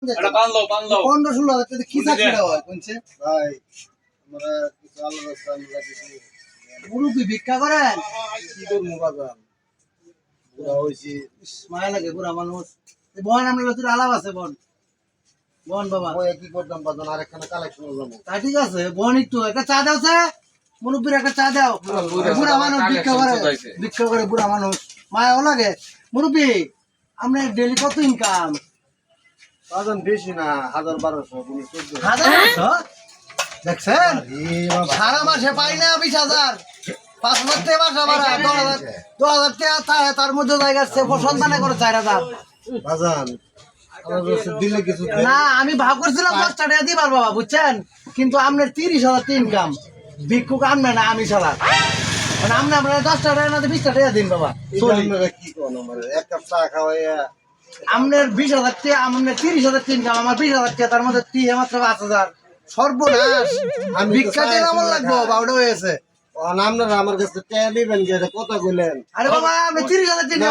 পনেরো ষোলো হাজার টাকা কি চাকরিটা হয় কোনছে? ভাই আমরা কিছু আল্লাহ রাস্তা কিছু মুরব্বী ভিক্ষা করেন? কি করব বাজান? পুরা হয়েছি মায়া লাগে পুরা মানুষ। এ আমরা তোর আলাপ আছে বোন? বোন বাবা। ওই কি করতাম বাজান? আরেকখানে কালেকশন যাব তা ঠিক আছে বোন একটু একটা চা দাও সে মুরব্বীর একটা চা দাও। বুড়া মানুষ ভিক্ষা করে ভিক্ষা করে বুড়া মানুষ। মায়াও লাগে। মুরব্বী আপনার ডেলি কত ইনকাম বাজান বেশি না হাজার বারোশো কোনো চোদ্দ হাজার আটশো? দেখছেন? সারা মাসে পাই না বিশ হাজার। পাঁচ হাজার টাকা মাসে ভাড়া দশ হাজার দশ হাজার টাকা তার মধ্যে জায়গা আছে সন্তানে করে চার হাজার। বাজান। না আমি ভাব করছিলাম দশটা টাকা দিবার বাবা বুঝছেন? কিন্তু আপনার তিরিশ হাজার ইনকাম ভিক্ষুক আমনে না আমি ছাড়া। মানে আপনি আপনার দশটা টাকা না বিশটা টাকা দিন বাবা। কি এক কাপ চা খাওয়াইয়া আপনার বিশ হাজার টাকা আপনার তিরিশ হাজার ইনকাম আমার বিশ হাজার টাকা তার মধ্যে তিন মাত্র পাঁচ হাজার। সর্বনাশ! আমি ভিক্ষা দিয়ে চাই লাগবো। বাউটা হয়েছে আপনারা আমার কাছে কত কথা বললেন আরে বাবা আমি তিরিশ হাজার টাকা